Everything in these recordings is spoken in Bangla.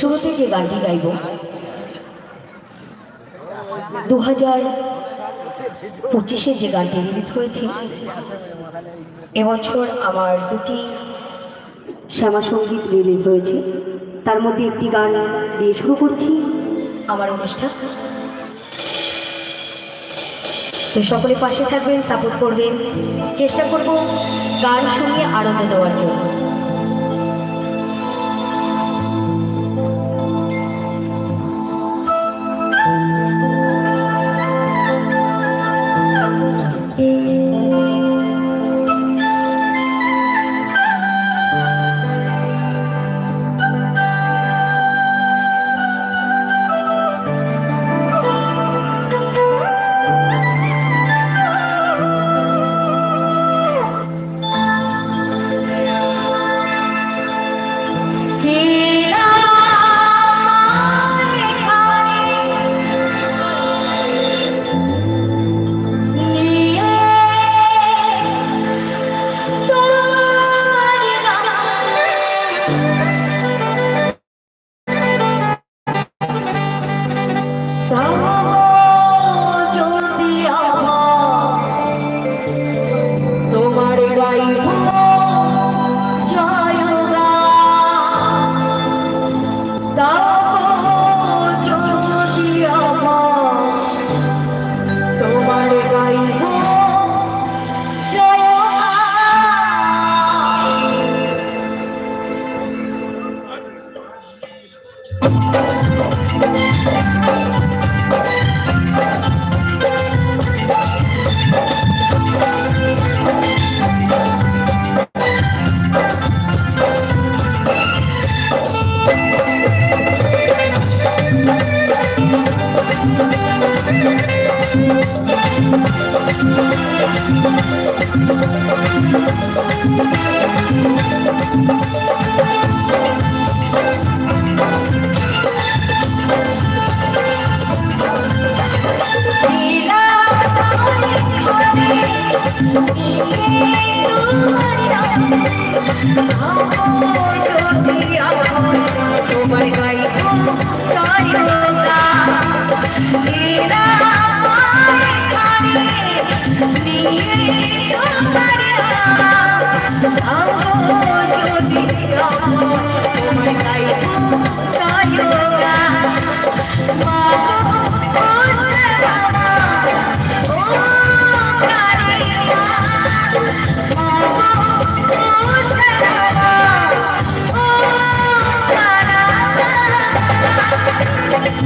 শুরুতে যে গানটি গাইব দু হাজার পঁচিশে যে গানটি রিলিজ হয়েছে, এবছর আমার দুটি শ্যামা সংগীত রিলিজ হয়েছে। তার মধ্যে একটি গান দিয়ে শুরু করছি, আমার অনুষ্ঠান। তো সকলে পাশে থাকবেন সাপোর্ট করবেন। চেষ্টা করব গান শুনিয়ে আনন্দ দেওয়ার জন্য। তোমার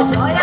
দয়া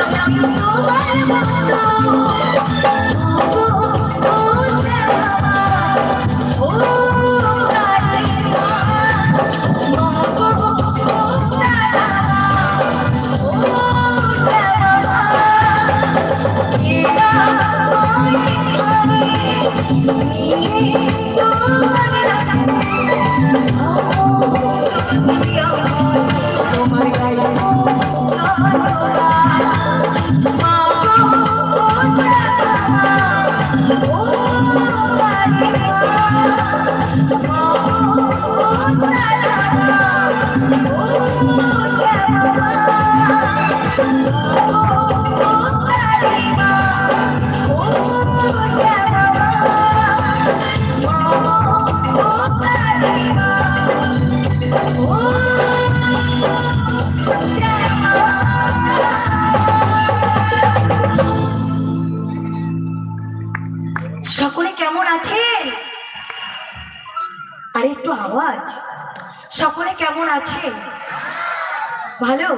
ভালো?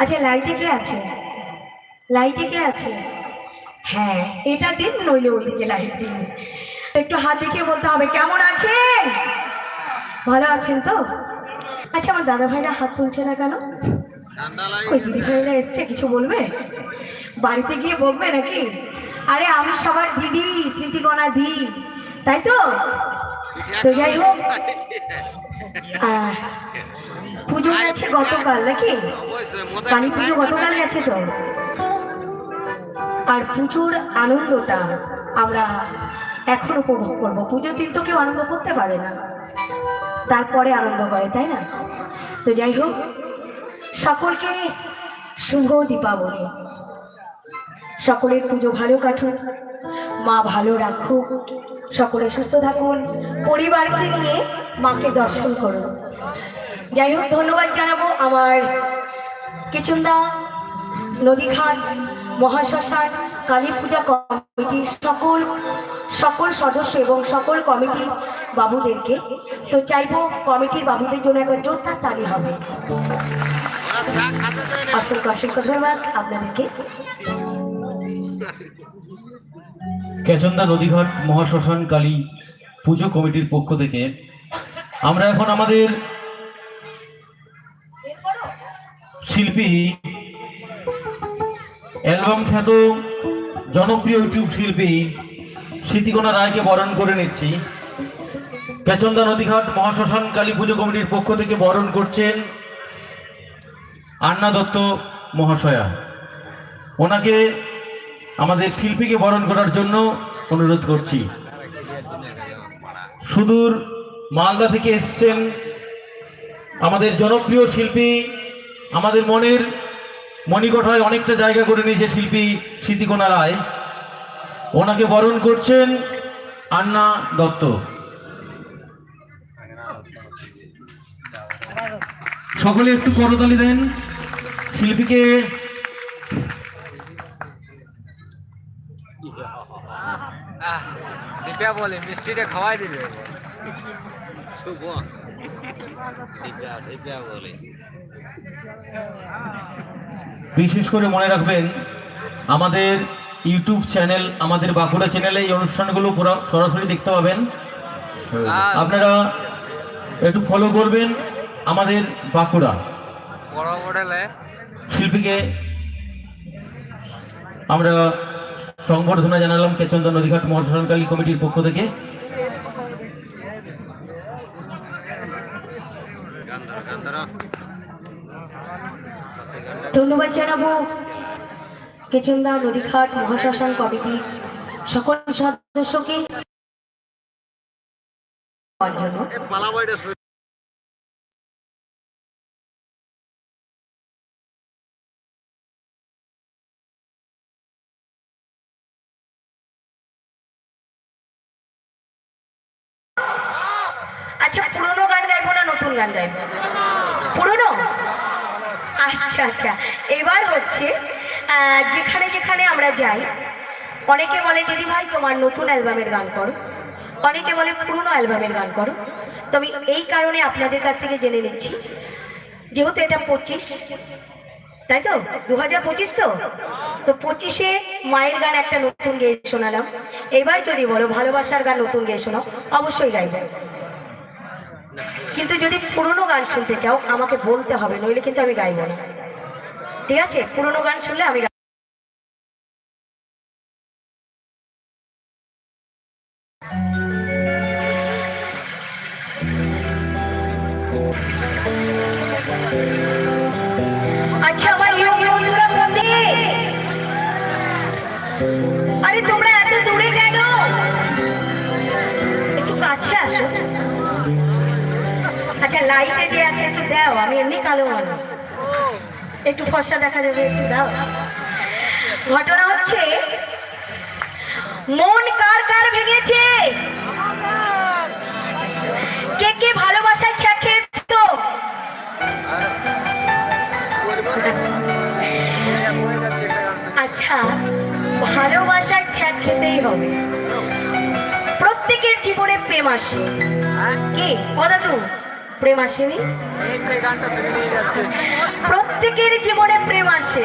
আচ্ছা লাইটে কে আছে? লাইটে কে আছে? হ্যাঁ এটা দিন নইলে ওইদিকে লাইট দিন। একটু হাত দেখিয়ে বলতে হবে কেমন আছেন? ভালো আছেন তো? আচ্ছা আমার দাদা ভাইরা হাত তুলছে না কেন? ওই দিদি ভাইরা এসছে কিছু বলবে? বাড়িতে গিয়ে বকবে নাকি? আরে আমি সবার দিদি স্মৃতিগণা দি তাই তো? তো যাই হোক। পুজো গেছে গতকাল নাকি? কালী পুজো গতকাল গেছে তো? আর পুজোর আনন্দটা আমরা এখন উপভোগ করব। পুজোর দিন তো কেউ আনন্দ করতে পারে না। তারপরে আনন্দ করে তাই না? তো যাই হোক সকলকে শুভ দীপাবলি। সকলের পুজো ভালো কাটুক মা ভালো রাখুক সকলে সুস্থ থাকুন পরিবারকে নিয়ে মাকে দর্শন করুন। যাই হোক ধন্যবাদ জানাব আমার কিচুন্দা, নদীঘাট, মহাশ্মশান কালী পূজা কমিটির সকল সকল সদস্য এবং সকল কমিটির বাবুদেরকে। তো চাইব কমিটির বাবুদের জন্য একবার জোরদার তালি হবে। অসংখ্য অসংখ্য ধন্যবাদ আপনাদেরকে। কেচন্দা, নদীঘাট, মহাশ্মশান, কালী পুজো কমিটির পক্ষ থেকে আমরা এখন আমাদের শিল্পী অ্যালবাম খ্যাত জনপ্রিয় ইউটিউব শিল্পী স্মৃতিকোনা রায়কে বরণ করে নিচ্ছি। কেচন্দা নদীঘাট মহাশ্মশান কালী পুজো কমিটির পক্ষ থেকে বরণ করছেন আন্না দত্ত মহাশয়া। ওনাকে আমাদের শিল্পীকে বরণ করার জন্য অনুরোধ করছি। সুদূর মালদা থেকে এসছেন আমাদের জনপ্রিয় শিল্পী আমাদের মনের মণিকঠায় অনেকটা জায়গা করে নিয়েছে শিল্পী স্মৃতিকোনা রায়। ওনাকে বরণ করছেন আন্না দত্ত। সকলে একটু করতালি দেন। শিল্পীকে দীপা বলে মিষ্টিটা খাওয়াই দিবে। বলে। বিশেষ করে মনে রাখবেন আমাদের ইউটিউব চ্যানেল আমাদের বাঁকুড়া চ্যানেলে এই অনুষ্ঠানগুলো সরাসরি দেখতে পাবেন। আপনারা একটু ফলো করবেন আমাদের বাঁকুড়া। শিল্পীকে আমরা সংবর্ধনা জানালাম কেচন্দা নদীঘাট মহাশ্মশানকালী কমিটির পক্ষ থেকে। ধন্যবাদ জানাব। কেচন্দা নদীঘাট মহাশ্মশান কমিটি সকল সদস্যকে আচ্ছা পুরনো গান গাইবো না নতুন গান গাইবো পুরনো আচ্ছা আচ্ছা এবার হচ্ছে আহ, যেখানে যাই। অনেকে বলে, দিদি ভাই, তোমার নতুন অ্যালবামের গান করো। অনেকে বলে, পুরনো অ্যালবামের গান করো। তো আমি এই কারণে আপনাদের কাছ থেকে জেনে নিচ্ছি, যেহেতু এটা পঁচিশ, তাই তো? দু হাজার পঁচিশ তো? তো পঁচিশে মায়ের গান একটা নতুন গেয়ে শোনালাম। এবার যদি বলো, ভালোবাসার গান নতুন গেয়ে শোনাও, অবশ্যই গাইবে। কিন্তু যদি পুরনো গান শুনতে চাও, আমাকে বলতে হবে, নইলে কিন্তু আমি গাইব না। ঠিক আছে? পুরনো গান শুনলে আমি আচ্ছা আমার ইয়ং বন্ধুরা আরে, তোমরা এত দূরে কেন? একটু কাছে আসো। আচ্ছা লাইটে যে আছে, একটু দাও, আমি এমনি কালো মানুষ। একটু ফর্সা দেখা যাবে, একটু দাও। ঘটনা হচ্ছে, মন কার কার ভেঙেছে? খেতেই হবে। প্রত্যেকের জীবনে প্রেম আসে। কি? ও দাদু, প্রেম আসেনি? প্রত্যেকের জীবনে প্রেম আসে।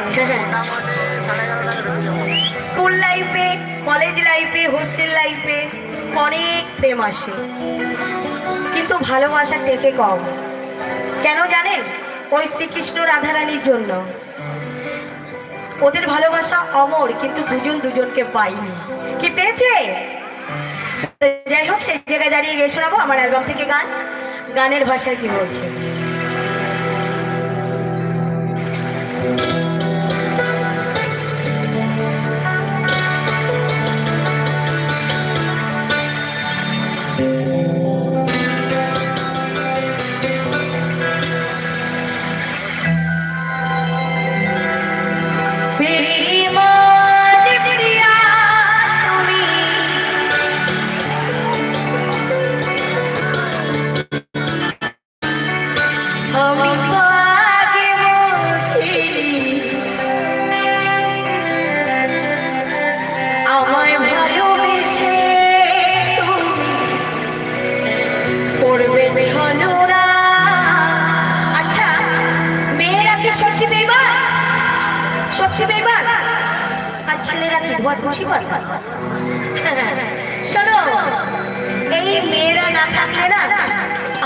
স্কুল লাইফে, কলেজ লাইফে, হোস্টেল লাইফে অনেক প্রেম আসে। কিন্তু ভালোবাসা টেকে কম। কেন জানেন? ওই শ্রীকৃষ্ণ রাধারানীর জন্য। ওদের ভালোবাসা অমর, কিন্তু দুজন দুজনকে পাইনি। কি পেয়েছে? যাই হোক, সেই জায়গায় দাঁড়িয়ে গিয়ে শোনাবো আমার অ্যালবাম থেকে গান। গানের ভাষায় কি বলছে? কি খুশি শোনো, এই মেয়েরা না থাকলে না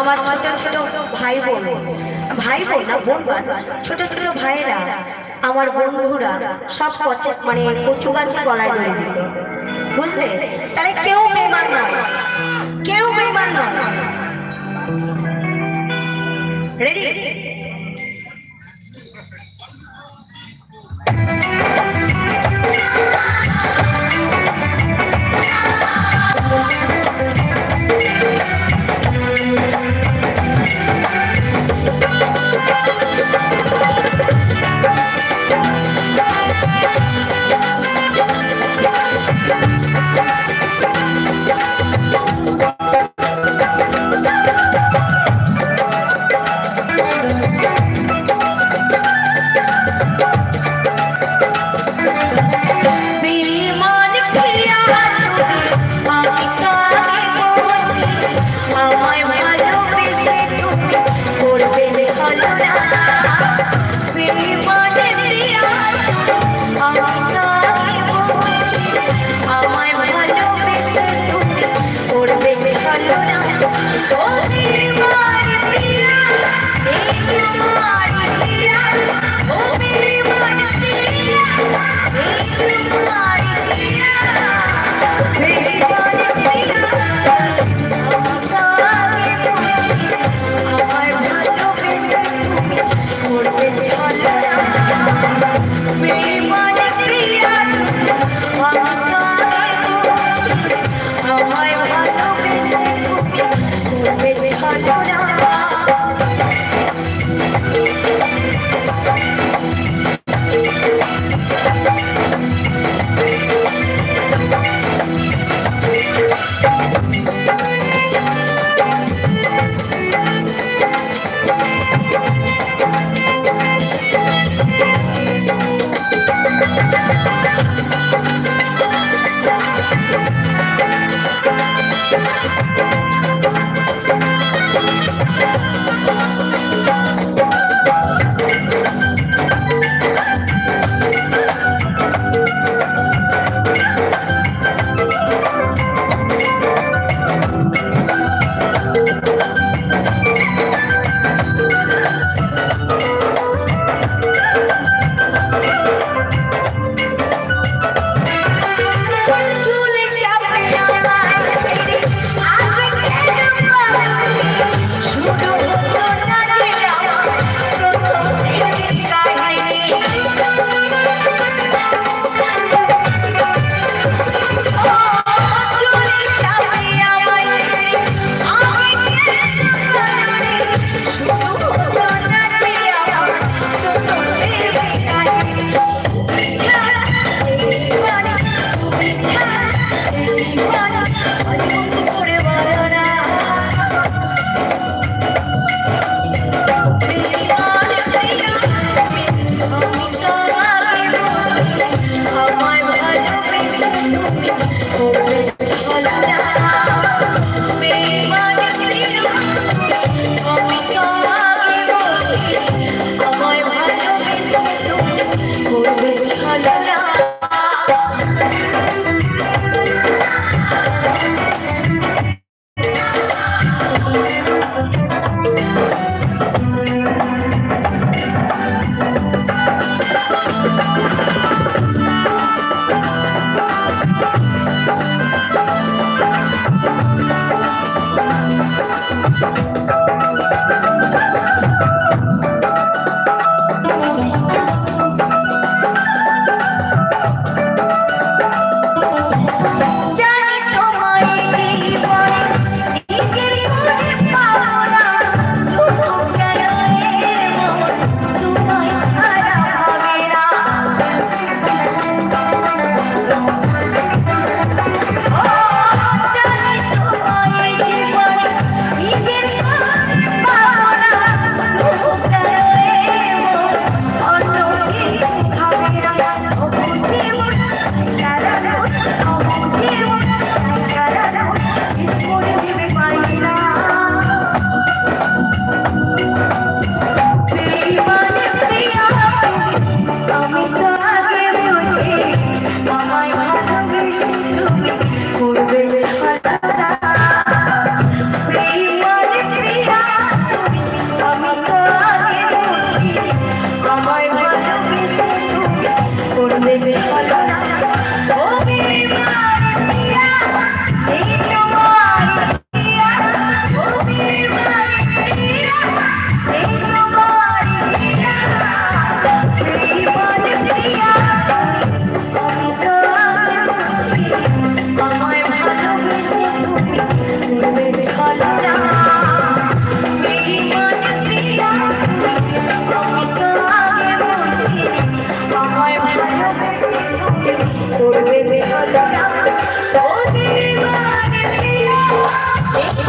আমার ছোট ছোট ভাই বোন ভাই বোন না বোন ছোট ছোট ভাইয়েরা, আমার বন্ধুরা সব পচে মানে কচু গাছে গলায় ধরে দিত। বুঝলে? তাহলে কেউ বেমান নয়।